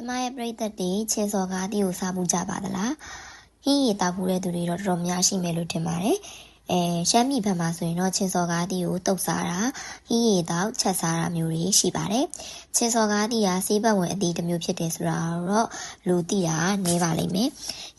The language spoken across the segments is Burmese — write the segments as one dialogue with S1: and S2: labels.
S1: ကျမရဲ့ပရိသတ်တွေခြေစော်ကားတီးကိုစားမှုကြပါသလားဟင်းရည်တောက်ဖို့တဲ့သူတွေတော့တော်တော်များရှိမယ်လို့ထင်ပါတယ်အဲရှမ်းပြည်ဘက်မှာဆိုရင်တော့ချင်းစော်ကားတီးကိုတုတ်စားတာဟင်းရည်တောက်ချက်စားတာမျိုးတွေရှိပါတယ်ချင်းစော်ကားတီးကဆေးဘက်ဝင်အသီးတစ်မျိုးဖြစ်တယ်ဆိုတာတော့လူသိတာနည်းပါလိမ့်မယ်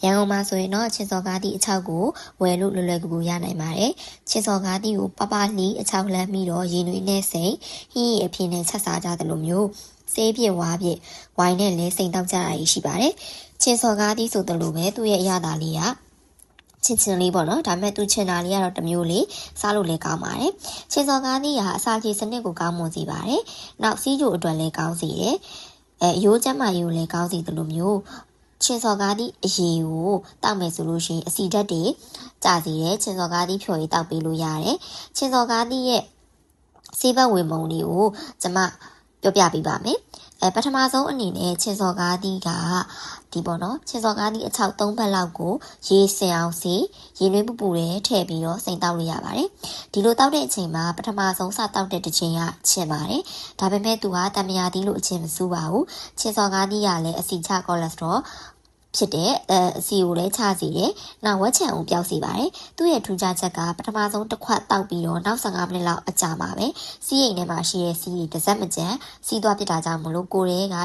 S1: ရန်ကုန်မှာဆိုရင်တော့ချင်းစော်ကားတီးအချောက်ကိုဝယ်လို့လွယ်လွယ်ကူကူရနိုင်ပါတယ်ချင်းစော်ကားတီးကိုပပလီအချောက်လမ်းပြီးတော့ရေနွေးနဲ့စိန်ဟင်းရည်အဖြစ်နဲ့ချက်စားကြတယ်လို့မျိုး ဆေးပြစ်ဝါပြစ်ဝိုင်းနဲ့လဲစိန်တောက်ကြတာရှိပါတယ်။ချင်းစော်ကားသီးဆိုတယ်လို့ပဲသူ့ရဲ့အရသာလေးကချင်းချင်းလေးပေါ့နော်ဒါပေမဲ့သူချင်တာလေးကတော့တစ်မျိုးလေးစားလို့လည်းကောင်းပါတယ်။ချင်းစော်ကားသီးကအစာချေစနစ်ကိုကောင်းမွန်စေပါတယ်။နောက်စီးကြိုအတွက်လည်းကောင်းစေတယ်။အဲရိုးကျမ်းမာရေးကိုလည်းကောင်းစေတယ်လို့မျိုးချင်းစော်ကားသည့်အရေးကိုတောက်မယ်ဆိုလို့ရှိရင်အစီဓာတ်တွေကျစေတယ်ချင်းစော်ကားသည့်ဖြော်ရည်တောက်ပေးလို့ရတယ်ချင်းစော်ကားသည့်ရဲ့ဆေးဘက်ဝင်မုံလေးကိုကျမ ပြောပြပေးပါမယ်အဲပထမဆုံးအနေနဲ့ချင်းစော်ကားသီးကဒီပေါ့နော်ချင်းစော်ကားသီးအချောက်၃ဘက်လောက်ကိုရေစင်အောင်စီရေနွေးပူပူနဲ့ထည့်ပြီးတော့စိန်တောက်လို့ရပါတယ်ဒီလိုတောက်တဲ့အချိန်မှာပထမဆုံးစတောက်တဲ့တစ်ချိန်ကချင်ပါတယ်ဒါပေမဲ့သူကတမယာသီးလို့အချင်းမစူးပါဘူးချင်းစော်ကားသီးကလည်းအစီချကိုလက်စထရော ဖြစ်တဲ့အဲအစီကိုလည်းချစီတယ်။နောက်ဝက်ချံကိုပျောက်စီပါတယ်။သူ့ရဲ့ထူးခြားချက်ကပထမဆုံးတစ်ခွက်တောက်ပြီးတော့နောက်15မိနစ်လောက်အကြာမှာပဲစီးရိမ်ထဲမှာရှိတဲ့စီးတွေတစ်စက်မကြံစီးသွားပြစ်တာကြောင့်မလို့ကိုရဲက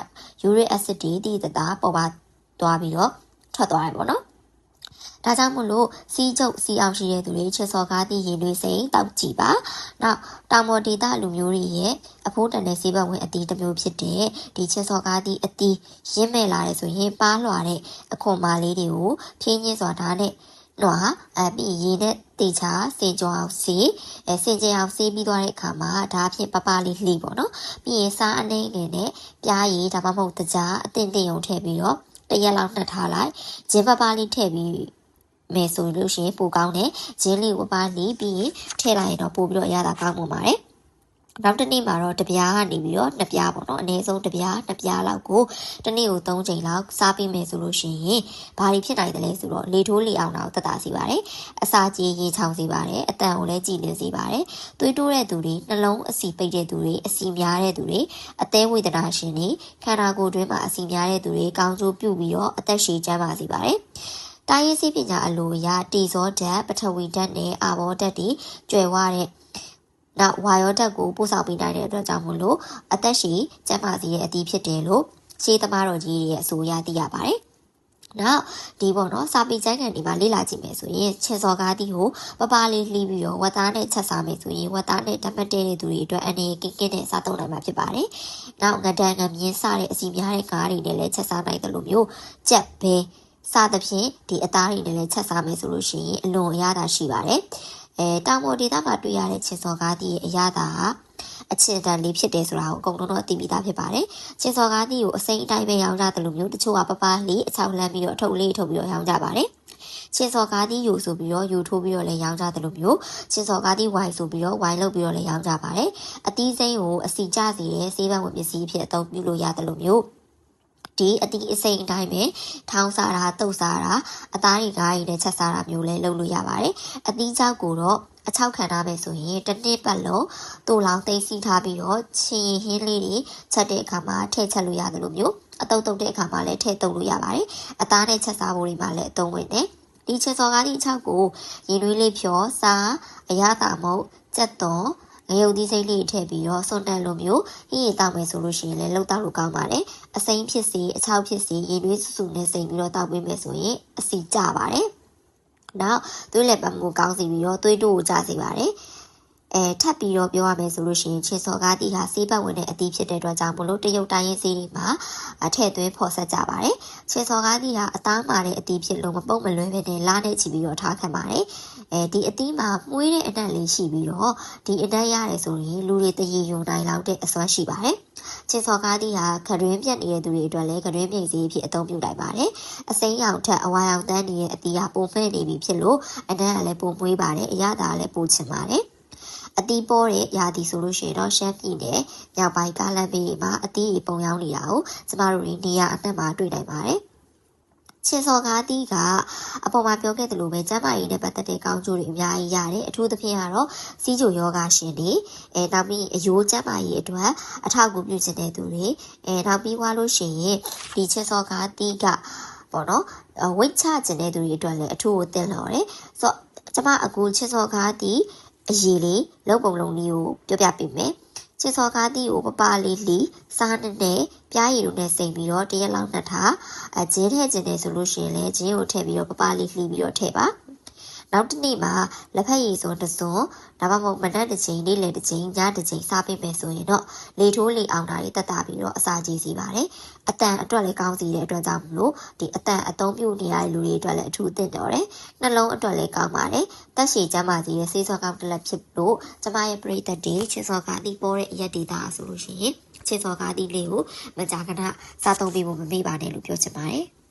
S1: ယူရစ်အက်ဆစ်တွေတည်တတာပေါ်ပါသွားပြီးတော့ထွက်သွားတယ်ပေါ့နော်။ ဒါကြောင့်မလို့စီးကျုပ်စီးအောင်ရှိတဲ့သူတွေချက်စော်ကားသည့်ရေလွေးစိန်တောက်ကြည့်ပါ။နောက်တောင်ပေါ်ဒေသလူမျိုးတွေရဲ့အဖိုးတန်တဲ့ဆေးဘက်ဝင်အတီးတစ်မျိုးဖြစ်တဲ့ဒီချက်စော်ကားသည့်အတီးရင်းမဲ့လာတယ်ဆိုရင်ပါလွှာတဲ့အခွန်မာလေးတွေကိုဖြင်းချင်းစွာဓာတ်နဲ့နွားအပြီးရေနဲ့တေချာစင်ကြောအောင်စီအဲစင်ကြအောင်စီးပြီးသွားတဲ့အခါမှာဒါအဖြစ်ပပလေးလှီပေါ့နော်ပြီးရင်စားအနေငယ်နဲ့ပြားရည်ဒါမှမဟုတ်တကြားအတင်းတင်းုံထည့်ပြီးတော့တရက်လောက်နှက်ထားလိုက်ဂျင်းပပလေးထည့်ပြီး မယ်ဆိုလို့ရှိရင်ပိုကောင်းတယ်ဂျင်းလေးကိုပါလီပြီးရင်ထည့်လိုက်ရင်တော့ပို့ပြီးတော့ရတာကောင်းမှာပါတယ်နောက်တစ်နေ့မှာတော့တပြားကနေပြီးတော့နှစ်ပြားပေါ့နော်အနည်းဆုံးတပြားနှစ်ပြားလောက်ကိုတစ်နေ့ကို၃ချိန်လောက်စားပြီးမယ်ဆိုလို့ရှိရင်ဘာတွေဖြစ်နိုင်တယ်လဲဆိုတော့လေထိုးလေအောင်တာကိုသက်သာစေပါတယ်အစာကြေးရေချောင်စေပါတယ်အတန်ကိုလည်းကြည်လင်စေပါတယ်သွေးတိုးတဲ့သူတွေနှလုံးအစီပိတ်တဲ့သူတွေအစီများတဲ့သူတွေအသေးဝေဒနာရှင်တွေခန္ဓာကိုယ်တွင်းမှာအစီများတဲ့သူတွေကောင်းကျိုးပြုပြီးတော့အသက်ရှည်ကျန်းမာစေပါတယ် တိုင်းရေးစီပညာအလိုအရတီဇောဓာတ်ပထဝီဓာတ်နဲ့အာဘောဓာတ်တွေကျွယ်ဝတဲ့နောက်ဝါယောဓာတ်ကိုပို့ဆောင်ပေးနိုင်တဲ့အတွက်ကြောင့်မို့လို့အသက်ရှည်ကျန်းမာစေတဲ့အသီးဖြစ်တယ်လို့ရှေးသမားတော်ကြီးရဲ့အဆိုအရသိရပါတယ်။နောက်ဒီပေါ့နော်စာပေကျမ်းကန်ဒီမှာလေ့လာကြည့်မယ်ဆိုရင်ခြေစော်ကားတီကိုပပလေးလှီးပြီးတော့ဝတ်သားနဲ့ချက်စားမယ်ဆိုရင်ဝတ်သားနဲ့ဓမ္မတဲတဲ့သူတွေအတွက်အနေကင်းကင်းနဲ့စားသုံးနိုင်မှာဖြစ်ပါတယ်။နောက်ငဒန်ငမြင်းစတဲ့အစီများတဲ့ကားတွေနဲ့လည်းချက်စားနိုင်တယ်လို့မျိုးကြက်ဘဲ စသဖြင့်ဒီအသားတွေနဲ့လည်းချက်စားမယ်ဆိုလို့ရှိရင်အလွန်အရသာရှိပါတယ်။အဲတောင်ပေါ်ဒေသမှာတွေ့ရတဲ့ချင်စော်ကားသည့်အရသာဟာအချစ်တန်လေးဖြစ်တယ်ဆိုတာကိုအကုန်လုံးတော့သိပြီးသားဖြစ်ပါတယ်။ချင်စော်ကားသည့်ကိုအစိမ့်အတိုင်းပဲရောင်းကြတယ်လို့မျိုးတချို့ကပပလေးအချောက်လန်းပြီးတော့ထုတ်လေးထုတ်ပြီးတော့ရောင်းကြပါတယ်။ချင်းစော်ကားသီးယူဆိုပြီးတော့ယူထိုးပြီးတော့လည်းရောင်းကြတယ်လို့မျိုးချင်းစော်ကားသီးဝိုင်ဆိုပြီးတော့ဝိုင်လုပ်ပြီးတော့လည်းရောင်းကြပါတယ်အသီးစိမ်းကိုအစီကျစေတဲ့ဆေးဘက်ဝင်ပစ္စည်းဖြစ်အသုံးပြုလို့ရတယ်လို့မျိုး ဒီအတီးအစိမ်အတိုင်းပဲထောင်းစားတာတုပ်စားတာအသားတွေကားတွေနဲ့ချက်စားတာမျိုးလဲလုပ်လို့ရပါတယ်အသီးချောက်ကိုတော့အချောက်ခံထားမယ်ဆိုရင်တစ်နှစ်ပတ်လုံးတူလောင်သိမ်းစီထားပြီးတော့ချင်းဟင်းလေးတွေချက်တဲ့အခါမှာထည့်ချက်လို့ရတယ်လို့မျိုးအတုပ်တုပ်တဲ့အခါမှာလည်းထည့်တုပ်လို့ရပါတယ်အသားနဲ့ချက်စားဖို့တွေမှာလည်းအသုံးဝင်တယ်ဒီချက်စော်ကားဒီအချောက်ကိုရင်သွေးလေးဖြောစားအရသာမုတ်ကြက်သွန် ငရုတ်သီးစိမ့်လေးထည့်ပြီးတော့စွန့်တက်လိုမျိုးဟင်းရည်တောက်မယ်ဆိုလို့ရှိရင်လည်းလှုပ်တောက်လို့ကောင်းပါတယ်အစိမ်းဖြစ်စီအချောက်ဖြစ်စီရင်သွေးစုစုနဲ့စိမ့်ပြီးတော့တောက်ပေးမယ်ဆိုရင်အစီကျပါတယ်နောက်သွေးလက်ပတ်မှုကောင်းစီပြီးတော့သွေးတိုးကိုကျစေပါတယ် အဲထပ်ပြီးတော့ပြောရမယ်ဆိုလို့ရှိရင်ခြေစော်ကားတီဟာဆေးပတ်ဝင်တဲ့အသီးဖြစ်တဲ့အတွက်ကြောင့်မလို့တရုတ်တိုင်းရင်းဆေးတွေမှာအထည့်သွင်းဖော်ဆက်ကြပါတယ်။ခြေစော်ကားတီဟာအသားမာတဲ့အသီးဖြစ်လို့မပုတ်မလွဲပဲနဲ့လာနဲ့ချီပြီးတော့ထားခံပါတယ်။အဲဒီအသီးမှာမွေးတဲ့အနက်လေးရှိပြီးတော့ဒီအနက်ရတယ်ဆိုရင်လူတွေတရေယုံနိုင်လောက်တဲ့အစွမ်းရှိပါတယ်။ခြေစော်ကားတီဟာခရွင်းပြက်နေတဲ့သူတွေအတွက်လည်းခရွင်းမြိတ်စေးဖြစ်အသုံးပြုနိုင်ပါတယ်။အစိမ်းရောင်ထက်အဝါရောင်တန်းနေတဲ့အသီးဟာပုံဖဲ့နေပြီဖြစ်လို့အနက်ကလည်းပုံမွေးပါတယ်အရသာလည်းပိုချင်ပါတယ်။ အသီးပေါ်တဲ့ရာသီဆိုလို့ရှိရင်တော့ရှမ်းပြည်နယ်မြောက်ပိုင်းကားလမ်းဘေးမှာအသီးပုံရောင်းနေတာကိုကျမတို့တွေနေရအနှံ့မှာတွေ့နိုင်ပါတယ်ချင်စော်ကားတီးကအပေါ်မှာပြောခဲ့သလိုပဲကျန်းမာရေးနဲ့ပတ်သက်တဲ့ကောင်းကျိုးတွေအများကြီးရတယ်အထူးသဖြင့်ကတော့စီးချိုယောဂရှင်တွေအဲနောက်ပြီးအယိုးကျန်းမာရေးအတွက်အထောက်အကူပြုခြင်းတဲ့သူတွေအဲနောက်ပြီးွားလို့ရှိရင်ဒီချင်စော်ကားတီးကပေါ့နော်ဝိတ်ချခြင်းတဲ့သူတွေအတွက်လည်းအထူးကိုတင်လော်တယ်ဆိုတော့ကျမအခုချင်စော်ကားတီး အရေးလေးလုံပုံလုံးလေးကိုပြောပြပေးမယ်ချစ်စော်ကားတီကိုပပလေးလီစားနဲ့နဲ့ပြားရည်တို့နဲ့စိမ်ပြီးတော့တရက်လောက်နှစ်ထားအဂျင်းထည့်ခြင်းတယ်ဆိုလို့ရှိရင်လည်းဂျင်းကိုထည့်ပြီးတော့ပပလေးလှီးပြီးတော့ထည့်ပါ နောက်တစ်နေ့မှာလက်ဖက်ရည်စုံတစ်စုံဒါမှမဟုတ်မနက်တစ်ချိန်နေ့လယ်တစ်ချိန်ညတစ်ချိန်စားပေးမယ်ဆိုရင်တော့လေထိုးလေအောင်တာတွေတက်တာပြီးတော့အစာကြီးစီပါတယ်အတန်အတွက်လည်းကောင်းစီတဲ့အတွက်ကြောင့်မလို့ဒီအတန်အသုံးပြုနေရတဲ့လူတွေအတွက်လည်းအထူးအသင့်တော်တယ်နှလုံးအတွက်လည်းကောင်းပါတယ်တက်ရှည်ကျန်းမာစီရဲ့ဆေးစောကောင်းတစ်လက်ဖြစ်လို့ကျမရဲ့ပရိသတ်တွေချစ်စောကအသီးပေါ်တဲ့အရက်ဒေတာဆိုလို့ရှိရင်ချစ်စောကားသီးလေးကိုမကြာခဏစားသုံးပြီးဖို့မမေ့ပါနဲ့လို့ပြောချင်ပါတယ်။